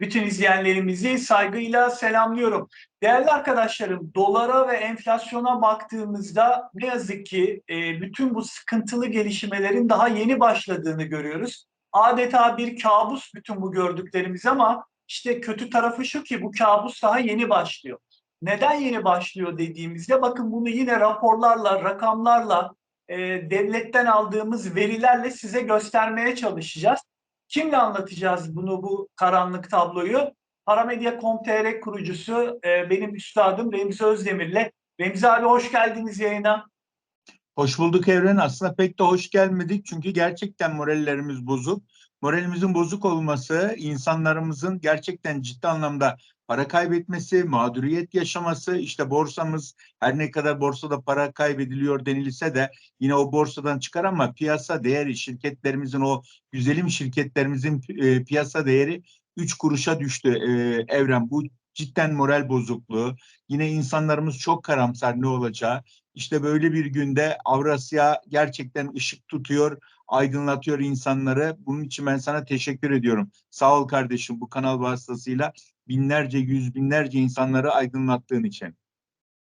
Bütün izleyenlerimizi saygıyla selamlıyorum. Değerli arkadaşlarım, dolara ve enflasyona baktığımızda ne yazık ki e, bütün bu sıkıntılı gelişmelerin daha yeni başladığını görüyoruz. Adeta bir kabus bütün bu gördüklerimiz ama işte kötü tarafı şu ki bu kabus daha yeni başlıyor. Neden yeni başlıyor dediğimizde bakın bunu yine raporlarla, rakamlarla, e, devletten aldığımız verilerle size göstermeye çalışacağız. Kimle anlatacağız bunu bu karanlık tabloyu? Paramedya.com.tr kurucusu e, benim üstadım Remzi Özdemir'le. Remzi abi hoş geldiniz yayına. Hoş bulduk Evren. Aslında pek de hoş gelmedik çünkü gerçekten morallerimiz bozuk. Moralimizin bozuk olması insanlarımızın gerçekten ciddi anlamda para kaybetmesi, mağduriyet yaşaması, işte borsamız her ne kadar borsada para kaybediliyor denilse de yine o borsadan çıkar ama piyasa değeri şirketlerimizin o güzelim şirketlerimizin e, piyasa değeri 3 kuruşa düştü e, Evren. Bu cidden moral bozukluğu. Yine insanlarımız çok karamsar ne olacağı. İşte böyle bir günde Avrasya gerçekten ışık tutuyor, aydınlatıyor insanları. Bunun için ben sana teşekkür ediyorum. Sağ ol kardeşim bu kanal vasıtasıyla binlerce, yüz binlerce insanları aydınlattığın için.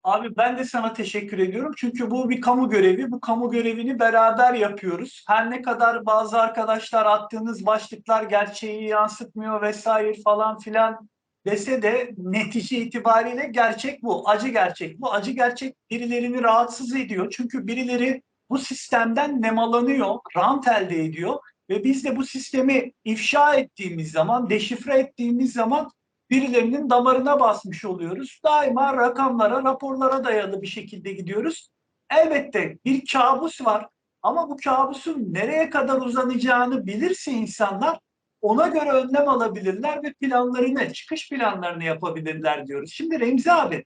Abi ben de sana teşekkür ediyorum. Çünkü bu bir kamu görevi. Bu kamu görevini beraber yapıyoruz. Her ne kadar bazı arkadaşlar attığınız başlıklar gerçeği yansıtmıyor vesaire falan filan dese de netice itibariyle gerçek bu. Acı gerçek. Bu acı gerçek birilerini rahatsız ediyor. Çünkü birileri bu sistemden nemalanıyor, rant elde ediyor ve biz de bu sistemi ifşa ettiğimiz zaman, deşifre ettiğimiz zaman birilerinin damarına basmış oluyoruz. Daima rakamlara, raporlara dayalı bir şekilde gidiyoruz. Elbette bir kabus var ama bu kabusun nereye kadar uzanacağını bilirse insanlar ona göre önlem alabilirler ve planlarını, çıkış planlarını yapabilirler diyoruz. Şimdi Remzi abi,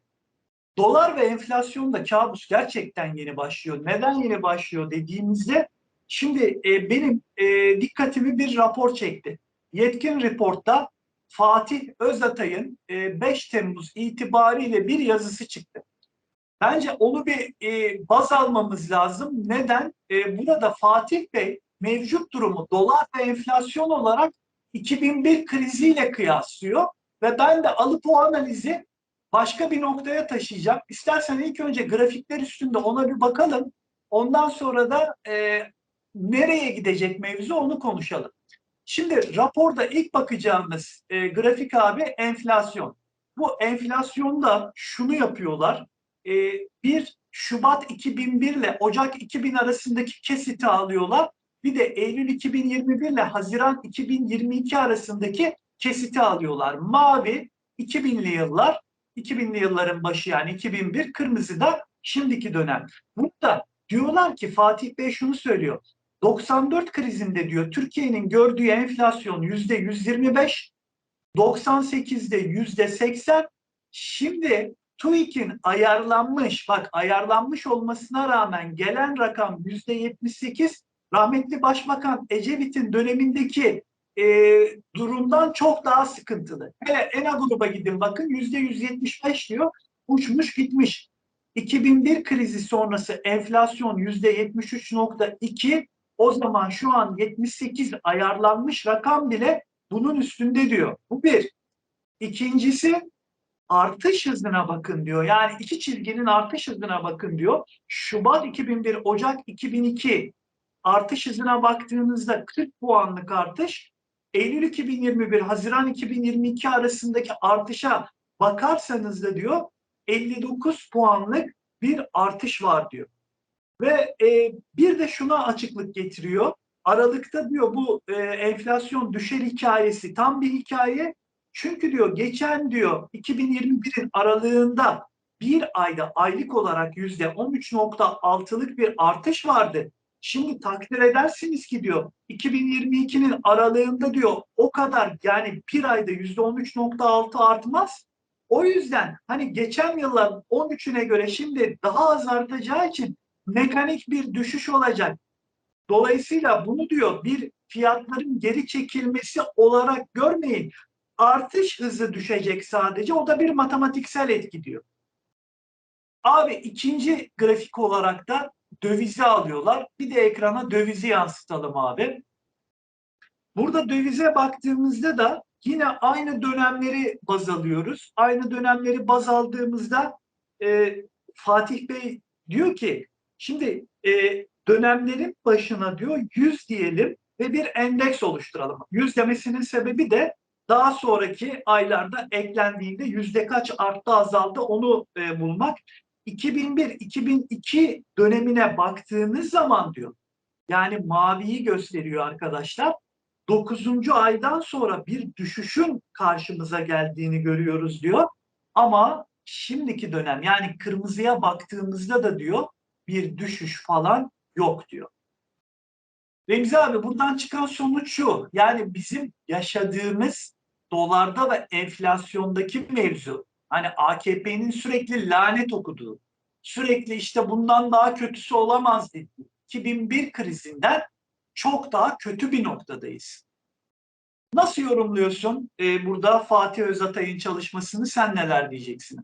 dolar ve enflasyonda kabus gerçekten yeni başlıyor. Neden yeni başlıyor dediğimizde şimdi e, benim e, dikkatimi bir rapor çekti. Yetkin Report'ta Fatih Özatay'ın e, 5 Temmuz itibariyle bir yazısı çıktı. Bence onu bir e, baz almamız lazım. Neden? E, burada Fatih Bey mevcut durumu dolar ve enflasyon olarak 2001 kriziyle kıyaslıyor ve ben de alıp o analizi başka bir noktaya taşıyacağım. İstersen ilk önce grafikler üstünde ona bir bakalım. Ondan sonra da e, nereye gidecek mevzu onu konuşalım. Şimdi raporda ilk bakacağımız e, grafik abi enflasyon. Bu enflasyonda şunu yapıyorlar. E, bir Şubat 2001 ile Ocak 2000 arasındaki kesiti alıyorlar. Bir de Eylül 2021 ile Haziran 2022 arasındaki kesiti alıyorlar. Mavi 2000'li yıllar, 2000'li yılların başı yani 2001, kırmızı da şimdiki dönem. Burada diyorlar ki Fatih Bey şunu söylüyor. 94 krizinde diyor Türkiye'nin gördüğü enflasyon yüzde 125, 98'de yüzde 80. Şimdi TÜİK'in ayarlanmış, bak ayarlanmış olmasına rağmen gelen rakam yüzde 78. Rahmetli Başbakan Ecevit'in dönemindeki e, durumdan çok daha sıkıntılı. Hele ENA gruba gidin bakın yüzde 175 diyor, uçmuş gitmiş. 2001 krizi sonrası enflasyon yüzde 73.2, o zaman şu an 78 ayarlanmış rakam bile bunun üstünde diyor. Bu bir. İkincisi artış hızına bakın diyor. Yani iki çizginin artış hızına bakın diyor. Şubat 2001, Ocak 2002 artış hızına baktığınızda 40 puanlık artış. Eylül 2021, Haziran 2022 arasındaki artışa bakarsanız da diyor 59 puanlık bir artış var diyor. Ve e, bir de şuna açıklık getiriyor. Aralıkta diyor bu e, enflasyon düşer hikayesi tam bir hikaye. Çünkü diyor geçen diyor 2021'in aralığında bir ayda aylık olarak yüzde 13.6'lık bir artış vardı. Şimdi takdir edersiniz ki diyor 2022'nin aralığında diyor o kadar yani bir ayda yüzde 13.6 artmaz. O yüzden hani geçen yılların 13'üne göre şimdi daha az artacağı için mekanik bir düşüş olacak. Dolayısıyla bunu diyor bir fiyatların geri çekilmesi olarak görmeyin. Artış hızı düşecek sadece. O da bir matematiksel etki diyor. Abi ikinci grafik olarak da dövizi alıyorlar. Bir de ekrana dövizi yansıtalım abi. Burada dövize baktığımızda da yine aynı dönemleri baz alıyoruz. Aynı dönemleri baz aldığımızda e, Fatih Bey diyor ki şimdi e, dönemlerin başına diyor 100 diyelim ve bir endeks oluşturalım. 100 demesinin sebebi de daha sonraki aylarda eklendiğinde yüzde kaç arttı azaldı onu e, bulmak. 2001-2002 dönemine baktığınız zaman diyor yani maviyi gösteriyor arkadaşlar. 9. aydan sonra bir düşüşün karşımıza geldiğini görüyoruz diyor. Ama şimdiki dönem yani kırmızıya baktığımızda da diyor bir düşüş falan yok diyor. Remzi abi buradan çıkan sonuç şu. Yani bizim yaşadığımız dolarda ve enflasyondaki mevzu hani AKP'nin sürekli lanet okuduğu, sürekli işte bundan daha kötüsü olamaz dediği 2001 krizinden çok daha kötü bir noktadayız. Nasıl yorumluyorsun e, burada Fatih Özatay'ın çalışmasını? Sen neler diyeceksin?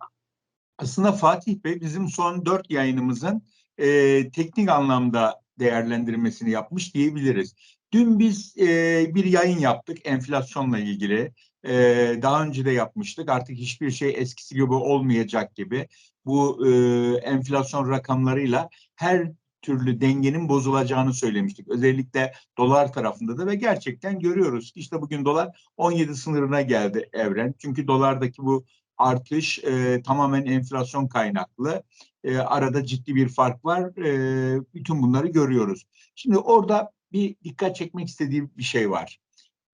Aslında Fatih Bey bizim son dört yayınımızın e, teknik anlamda değerlendirmesini yapmış diyebiliriz. Dün biz e, bir yayın yaptık enflasyonla ilgili. E, daha önce de yapmıştık. Artık hiçbir şey eskisi gibi olmayacak gibi. Bu e, enflasyon rakamlarıyla her türlü dengenin bozulacağını söylemiştik. Özellikle dolar tarafında da ve gerçekten görüyoruz. İşte bugün dolar 17 sınırına geldi evren. Çünkü dolardaki bu artış e, tamamen enflasyon kaynaklı. E, arada ciddi bir fark var. E, bütün bunları görüyoruz. Şimdi orada bir dikkat çekmek istediğim bir şey var.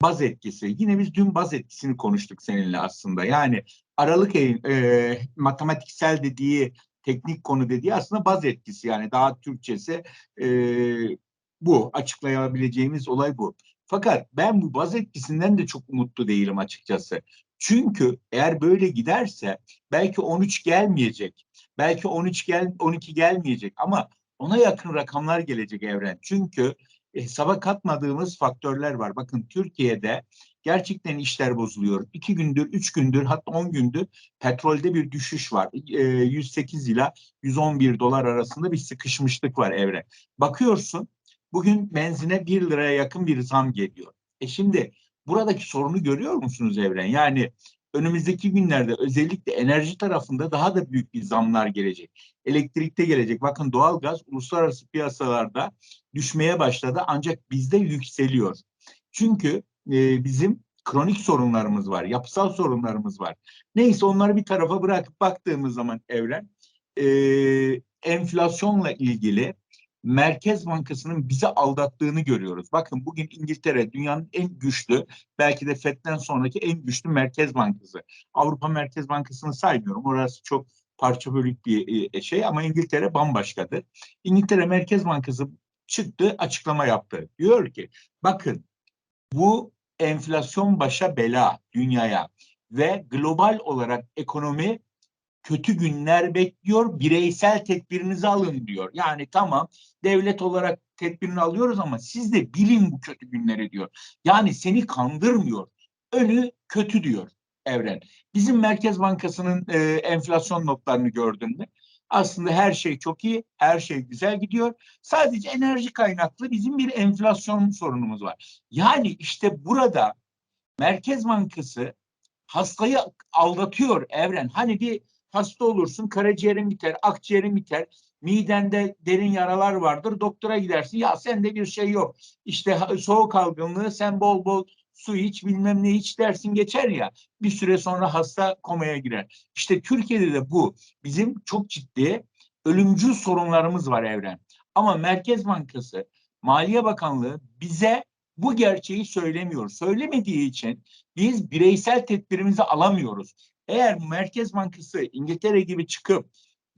Baz etkisi. Yine biz dün baz etkisini konuştuk seninle aslında. Yani Aralık ayı e, matematiksel dediği teknik konu dediği aslında baz etkisi yani daha Türkçesi e, bu açıklayabileceğimiz olay bu. Fakat ben bu baz etkisinden de çok mutlu değilim açıkçası. Çünkü eğer böyle giderse belki 13 gelmeyecek. Belki 13 gel 12 gelmeyecek ama ona yakın rakamlar gelecek evren. Çünkü hesaba katmadığımız faktörler var. Bakın Türkiye'de gerçekten işler bozuluyor. İki gündür, üç gündür hatta on gündür petrolde bir düşüş var. E, 108 ile 111 dolar arasında bir sıkışmışlık var evre. Bakıyorsun bugün benzine 1 liraya yakın bir zam geliyor. E şimdi buradaki sorunu görüyor musunuz evren? Yani önümüzdeki günlerde özellikle enerji tarafında daha da büyük bir zamlar gelecek. Elektrikte gelecek. Bakın doğalgaz uluslararası piyasalarda düşmeye başladı ancak bizde yükseliyor. Çünkü e, bizim kronik sorunlarımız var, yapısal sorunlarımız var. Neyse onları bir tarafa bırakıp baktığımız zaman evren e, enflasyonla ilgili Merkez Bankası'nın bizi aldattığını görüyoruz. Bakın bugün İngiltere dünyanın en güçlü, belki de FED'den sonraki en güçlü Merkez Bankası. Avrupa Merkez Bankası'nı saymıyorum. Orası çok parça bölük bir e, şey ama İngiltere bambaşkadır. İngiltere Merkez Bankası çıktı, açıklama yaptı. Diyor ki bakın bu enflasyon başa bela dünyaya ve global olarak ekonomi kötü günler bekliyor. Bireysel tedbirinizi alın diyor. Yani tamam devlet olarak tedbirini alıyoruz ama siz de bilin bu kötü günleri diyor. Yani seni kandırmıyor. Önü kötü diyor evren. Bizim Merkez Bankası'nın e, enflasyon notlarını gördün mü? Aslında her şey çok iyi, her şey güzel gidiyor. Sadece enerji kaynaklı bizim bir enflasyon sorunumuz var. Yani işte burada Merkez Bankası hastayı aldatıyor evren. Hani bir hasta olursun, karaciğerin biter, akciğerin biter, midende derin yaralar vardır. Doktora gidersin. Ya sende bir şey yok. İşte soğuk algınlığı sen bol bol su iç bilmem ne iç dersin geçer ya bir süre sonra hasta komaya girer. İşte Türkiye'de de bu. Bizim çok ciddi ölümcül sorunlarımız var evren. Ama Merkez Bankası, Maliye Bakanlığı bize bu gerçeği söylemiyor. Söylemediği için biz bireysel tedbirimizi alamıyoruz. Eğer Merkez Bankası İngiltere gibi çıkıp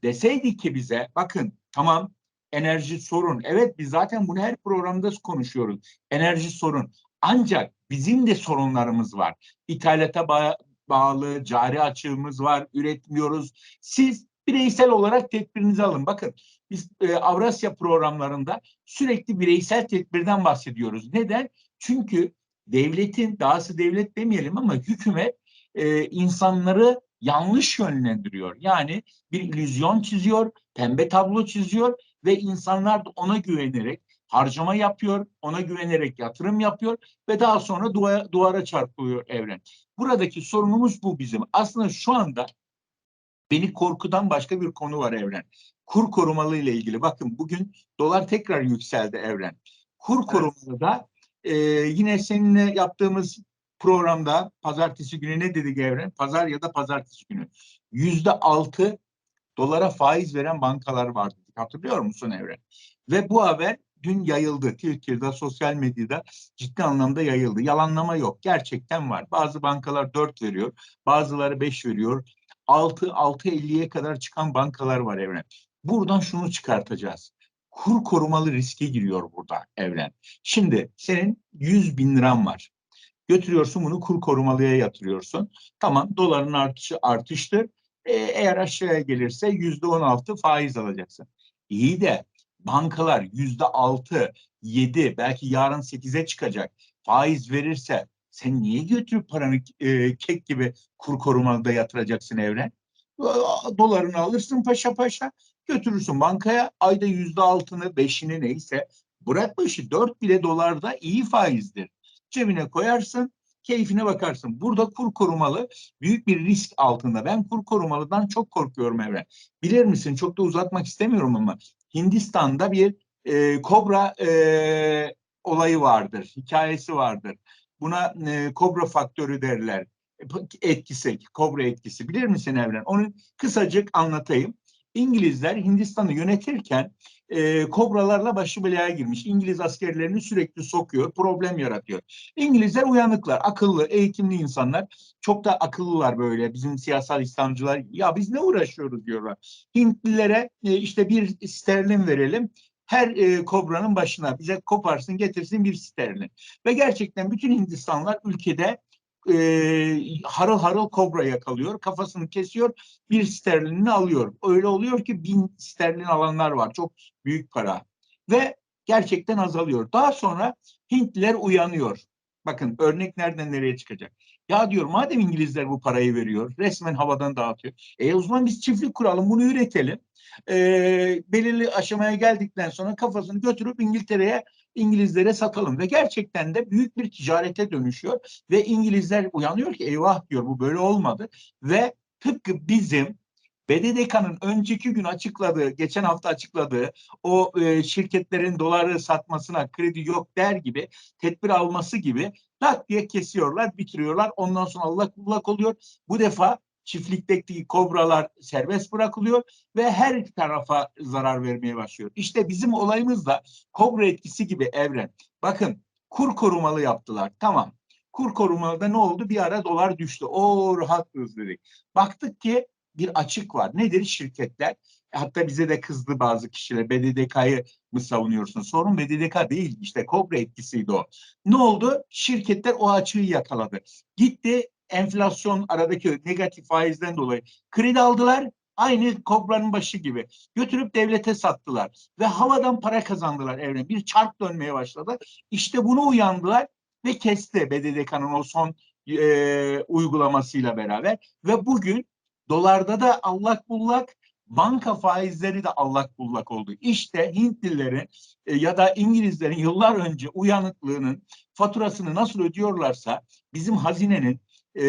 deseydi ki bize bakın tamam enerji sorun. Evet biz zaten bunu her programda konuşuyoruz. Enerji sorun. Ancak bizim de sorunlarımız var. İthalata ba bağlı cari açığımız var, üretmiyoruz. Siz bireysel olarak tedbirinizi alın. Bakın biz e, Avrasya programlarında sürekli bireysel tedbirden bahsediyoruz. Neden? Çünkü devletin, dahası devlet demeyelim ama hükümet e, insanları yanlış yönlendiriyor. Yani bir illüzyon çiziyor, pembe tablo çiziyor ve insanlar da ona güvenerek harcama yapıyor, ona güvenerek yatırım yapıyor ve daha sonra duvara, duvara çarpılıyor evren. Buradaki sorunumuz bu bizim. Aslında şu anda beni korkudan başka bir konu var evren. Kur korumalı ile ilgili. Bakın bugün dolar tekrar yükseldi evren. Kur korumalı da e, yine seninle yaptığımız programda pazartesi günü ne dedik evren? Pazar ya da pazartesi günü. Yüzde altı dolara faiz veren bankalar vardı. Hatırlıyor musun evren? Ve bu haber dün yayıldı. Twitter'da, sosyal medyada ciddi anlamda yayıldı. Yalanlama yok. Gerçekten var. Bazı bankalar 4 veriyor. Bazıları 5 veriyor. 6, 6.50'ye kadar çıkan bankalar var Evren. Buradan şunu çıkartacağız. Kur korumalı riske giriyor burada Evren. Şimdi senin 100 bin liran var. Götürüyorsun bunu kur korumalıya yatırıyorsun. Tamam doların artışı artıştır. Ee, eğer aşağıya gelirse yüzde on altı faiz alacaksın. İyi de bankalar yüzde altı, yedi belki yarın sekize çıkacak faiz verirse sen niye götürüp paranı e, kek gibi kur korumalıda yatıracaksın evren? Dolarını alırsın paşa paşa götürürsün bankaya ayda yüzde altını beşini neyse bırak bu işi dört bile dolarda iyi faizdir. Cebine koyarsın keyfine bakarsın. Burada kur korumalı büyük bir risk altında. Ben kur korumalıdan çok korkuyorum Evren. Bilir misin? Çok da uzatmak istemiyorum ama Hindistan'da bir e, kobra e, olayı vardır, hikayesi vardır. Buna e, kobra faktörü derler. Etkisi, kobra etkisi. Bilir misin Evren? Onu kısacık anlatayım. İngilizler Hindistan'ı yönetirken e, kobralarla başı belaya girmiş. İngiliz askerlerini sürekli sokuyor, problem yaratıyor. İngilizler uyanıklar, akıllı, eğitimli insanlar. Çok da akıllılar böyle bizim siyasal İslamcılar. Ya biz ne uğraşıyoruz diyorlar. Hintlilere e, işte bir sterlin verelim her e, kobranın başına bize koparsın getirsin bir sterlin. Ve gerçekten bütün Hindistanlar ülkede e, harıl harıl kobra yakalıyor. Kafasını kesiyor. Bir sterlinini alıyor. Öyle oluyor ki bin sterlin alanlar var. Çok büyük para. Ve gerçekten azalıyor. Daha sonra Hintliler uyanıyor. Bakın örnek nereden nereye çıkacak. Ya diyor madem İngilizler bu parayı veriyor, resmen havadan dağıtıyor. E o zaman biz çiftlik kuralım, bunu üretelim. E, belirli aşamaya geldikten sonra kafasını götürüp İngiltere'ye İngilizlere satalım. Ve gerçekten de büyük bir ticarete dönüşüyor. Ve İngilizler uyanıyor ki eyvah! diyor. Bu böyle olmadı. Ve tıpkı bizim BDDK'nın önceki gün açıkladığı, geçen hafta açıkladığı o e, şirketlerin doları satmasına kredi yok der gibi tedbir alması gibi tak diye kesiyorlar, bitiriyorlar. Ondan sonra Allah kullak oluyor. Bu defa çiftlikteki kobralar serbest bırakılıyor ve her tarafa zarar vermeye başlıyor. İşte bizim olayımız da kobra etkisi gibi evren. Bakın kur korumalı yaptılar. Tamam. Kur korumalıda ne oldu? Bir ara dolar düştü. O rahatız dedik. Baktık ki bir açık var. Nedir şirketler? Hatta bize de kızdı bazı kişiler. BDDK'yı mı savunuyorsun? Sorun BDDK değil. İşte kobra etkisiydi o. Ne oldu? Şirketler o açığı yakaladı. Gitti enflasyon aradaki negatif faizden dolayı kredi aldılar. Aynı kobranın başı gibi. Götürüp devlete sattılar. Ve havadan para kazandılar evren. Bir çark dönmeye başladı. İşte bunu uyandılar ve kesti BDDK'nın o son e, uygulamasıyla beraber. Ve bugün dolarda da allak bullak banka faizleri de allak bullak oldu. İşte Hintlilerin e, ya da İngilizlerin yıllar önce uyanıklığının faturasını nasıl ödüyorlarsa bizim hazinenin e,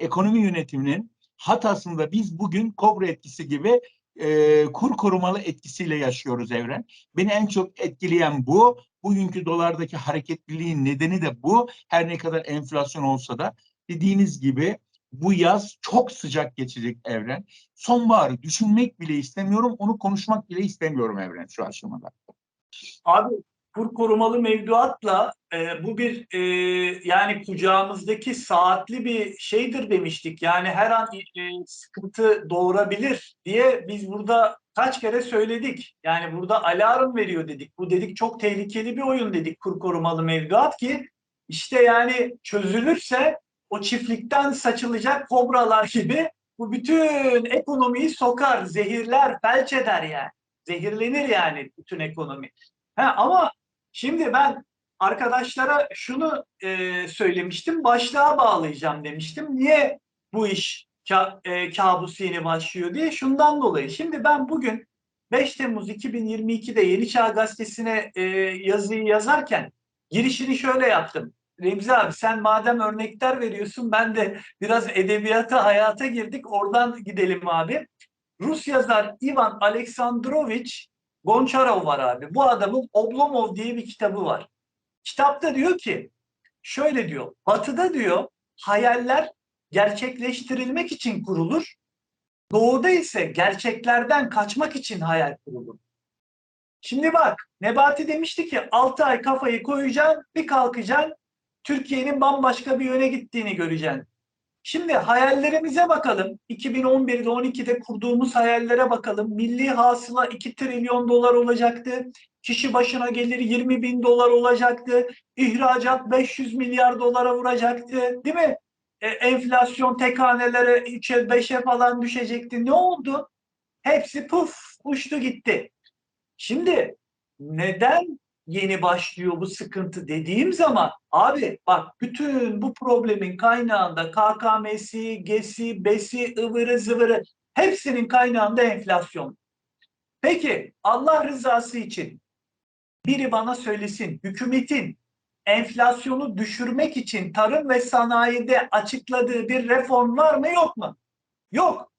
ekonomi yönetiminin hatasında biz bugün kobra etkisi gibi e, kur korumalı etkisiyle yaşıyoruz Evren. Beni en çok etkileyen bu. Bugünkü dolardaki hareketliliğin nedeni de bu. Her ne kadar enflasyon olsa da dediğiniz gibi bu yaz çok sıcak geçecek Evren. Sonbaharı düşünmek bile istemiyorum, onu konuşmak bile istemiyorum Evren şu aşamada. Abi kur korumalı mevduatla e, bu bir e, yani kucağımızdaki saatli bir şeydir demiştik. Yani her an e, sıkıntı doğurabilir diye biz burada kaç kere söyledik. Yani burada alarm veriyor dedik. Bu dedik çok tehlikeli bir oyun dedik kur korumalı mevduat ki işte yani çözülürse o çiftlikten saçılacak kobralar gibi bu bütün ekonomiyi sokar, zehirler, felç eder yani. Zehirlenir yani bütün ekonomi. Ha, ama Şimdi ben arkadaşlara şunu e, söylemiştim, başlığa bağlayacağım demiştim. Niye bu iş ka, e, kabus yeni başlıyor diye şundan dolayı. Şimdi ben bugün 5 Temmuz 2022'de Yeni Çağ Gazetesi'ne e, yazıyı yazarken girişini şöyle yaptım. Remzi abi sen madem örnekler veriyorsun ben de biraz edebiyata hayata girdik oradan gidelim abi. Rus yazar Ivan Aleksandrovich Goncharov var abi. Bu adamın Oblomov diye bir kitabı var. Kitapta diyor ki şöyle diyor. Batı'da diyor hayaller gerçekleştirilmek için kurulur. Doğuda ise gerçeklerden kaçmak için hayal kurulur. Şimdi bak Nebati demişti ki 6 ay kafayı koyacaksın bir kalkacaksın Türkiye'nin bambaşka bir yöne gittiğini göreceksin. Şimdi hayallerimize bakalım. 2011'de 12'de kurduğumuz hayallere bakalım. Milli hasıla 2 trilyon dolar olacaktı. Kişi başına gelir 20 bin dolar olacaktı. İhracat 500 milyar dolara vuracaktı. Değil mi? E, enflasyon tek hanelere 3'e 5'e falan düşecekti. Ne oldu? Hepsi puf uçtu gitti. Şimdi neden yeni başlıyor bu sıkıntı dediğim zaman abi bak bütün bu problemin kaynağında KKM'si, GES'i, BES'i, ıvırı zıvırı hepsinin kaynağında enflasyon. Peki Allah rızası için biri bana söylesin hükümetin enflasyonu düşürmek için tarım ve sanayide açıkladığı bir reform var mı yok mu? Yok.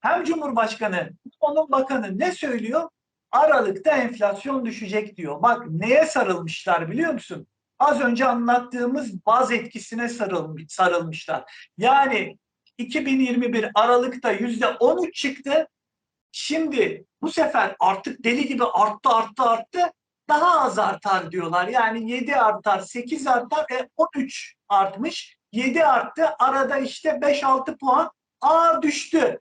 Hem Cumhurbaşkanı onun bakanı ne söylüyor? Aralıkta enflasyon düşecek diyor. Bak neye sarılmışlar biliyor musun? Az önce anlattığımız baz etkisine sarılmış, sarılmışlar. Yani 2021 Aralık'ta yüzde 13 çıktı. Şimdi bu sefer artık deli gibi arttı arttı arttı. Daha az artar diyorlar. Yani 7 artar, 8 artar, e 13 artmış. 7 arttı. Arada işte 5-6 puan. Aa düştü.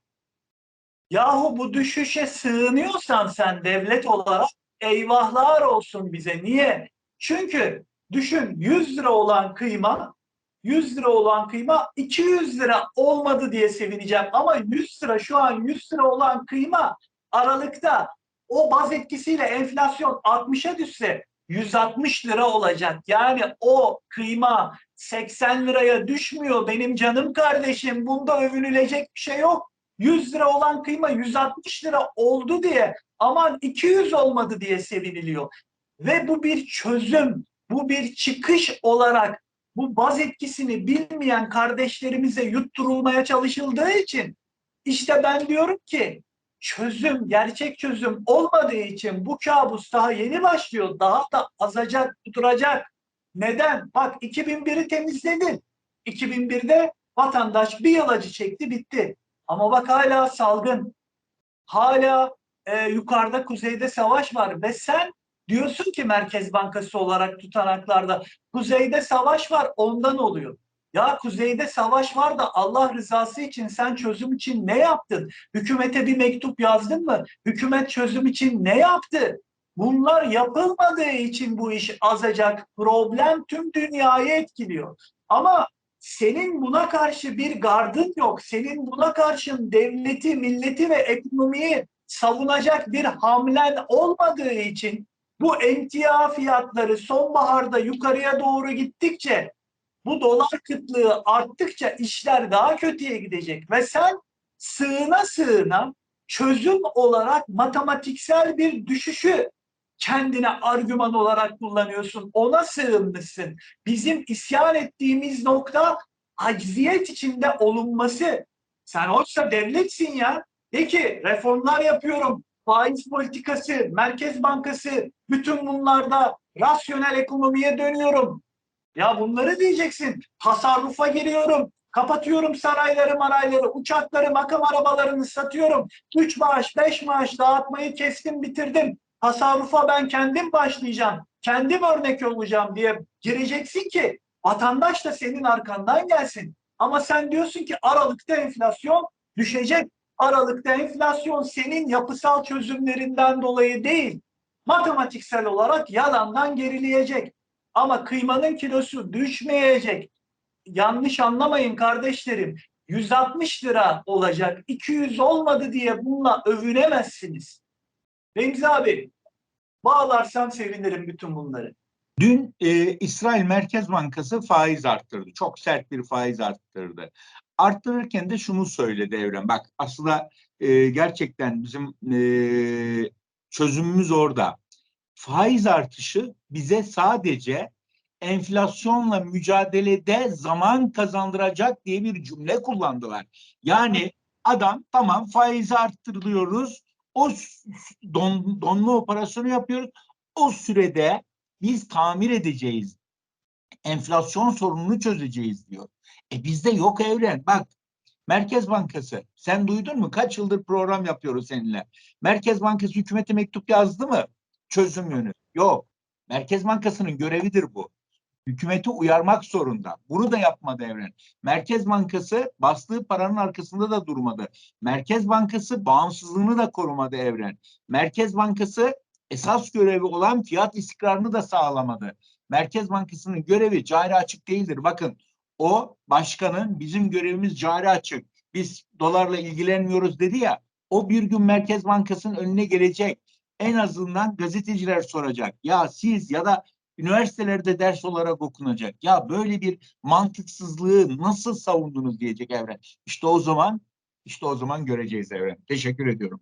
Yahu bu düşüşe sığınıyorsan sen devlet olarak eyvahlar olsun bize. Niye? Çünkü düşün 100 lira olan kıyma 100 lira olan kıyma 200 lira olmadı diye sevineceğim. Ama 100 lira şu an 100 lira olan kıyma Aralıkta o baz etkisiyle enflasyon 60'a düşse 160 lira olacak. Yani o kıyma 80 liraya düşmüyor benim canım kardeşim. Bunda övünülecek bir şey yok. 100 lira olan kıyma 160 lira oldu diye aman 200 olmadı diye seviniliyor. Ve bu bir çözüm, bu bir çıkış olarak bu baz etkisini bilmeyen kardeşlerimize yutturulmaya çalışıldığı için işte ben diyorum ki çözüm, gerçek çözüm olmadığı için bu kabus daha yeni başlıyor. Daha da azacak, tuturacak. Neden? Bak 2001'i temizledin. 2001'de vatandaş bir yıl acı çekti, bitti. Ama bak hala salgın. Hala e, yukarıda kuzeyde savaş var ve sen diyorsun ki Merkez Bankası olarak tutanaklarda kuzeyde savaş var ondan oluyor. Ya kuzeyde savaş var da Allah rızası için sen çözüm için ne yaptın? Hükümete bir mektup yazdın mı? Hükümet çözüm için ne yaptı? Bunlar yapılmadığı için bu iş azacak. Problem tüm dünyayı etkiliyor. Ama senin buna karşı bir gardın yok. Senin buna karşın devleti, milleti ve ekonomiyi savunacak bir hamlen olmadığı için bu emtia fiyatları sonbaharda yukarıya doğru gittikçe bu dolar kıtlığı arttıkça işler daha kötüye gidecek ve sen sığına sığına çözüm olarak matematiksel bir düşüşü kendine argüman olarak kullanıyorsun. Ona sığınmışsın. Bizim isyan ettiğimiz nokta acziyet içinde olunması. Sen oysa devletsin ya. De ki reformlar yapıyorum. Faiz politikası, Merkez Bankası, bütün bunlarda rasyonel ekonomiye dönüyorum. Ya bunları diyeceksin. Tasarrufa giriyorum. Kapatıyorum sarayları marayları, uçakları, makam arabalarını satıyorum. Üç maaş, beş maaş dağıtmayı kestim, bitirdim. Tasarrufa ben kendim başlayacağım. Kendim örnek olacağım diye gireceksin ki vatandaş da senin arkandan gelsin. Ama sen diyorsun ki Aralık'ta enflasyon düşecek. Aralık'ta enflasyon senin yapısal çözümlerinden dolayı değil. Matematiksel olarak yalandan gerileyecek. Ama kıymanın kilosu düşmeyecek. Yanlış anlamayın kardeşlerim. 160 lira olacak. 200 olmadı diye bununla övünemezsiniz. Remzi abi bağlarsam sevinirim bütün bunları. Dün e, İsrail Merkez Bankası faiz arttırdı. Çok sert bir faiz arttırdı. Arttırırken de şunu söyledi Evren. Bak aslında e, gerçekten bizim e, Çözümümüz orada. Faiz artışı bize sadece enflasyonla mücadelede zaman kazandıracak diye bir cümle kullandılar. Yani adam tamam faizi arttırıyoruz. O don, donma operasyonu yapıyoruz. O sürede biz tamir edeceğiz. Enflasyon sorununu çözeceğiz diyor. E bizde yok evren. Bak Merkez Bankası sen duydun mu? Kaç yıldır program yapıyoruz seninle. Merkez Bankası hükümete mektup yazdı mı? Çözüm yönü. Yok. Merkez Bankası'nın görevidir bu. Hükümeti uyarmak zorunda. Bunu da yapmadı Evren. Merkez Bankası bastığı paranın arkasında da durmadı. Merkez Bankası bağımsızlığını da korumadı Evren. Merkez Bankası esas görevi olan fiyat istikrarını da sağlamadı. Merkez Bankası'nın görevi cari açık değildir. Bakın o başkanın bizim görevimiz cari açık. Biz dolarla ilgilenmiyoruz dedi ya. O bir gün Merkez Bankası'nın önüne gelecek. En azından gazeteciler soracak. Ya siz ya da üniversitelerde ders olarak okunacak. Ya böyle bir mantıksızlığı nasıl savundunuz diyecek Evren. İşte o zaman işte o zaman göreceğiz Evren. Teşekkür ediyorum.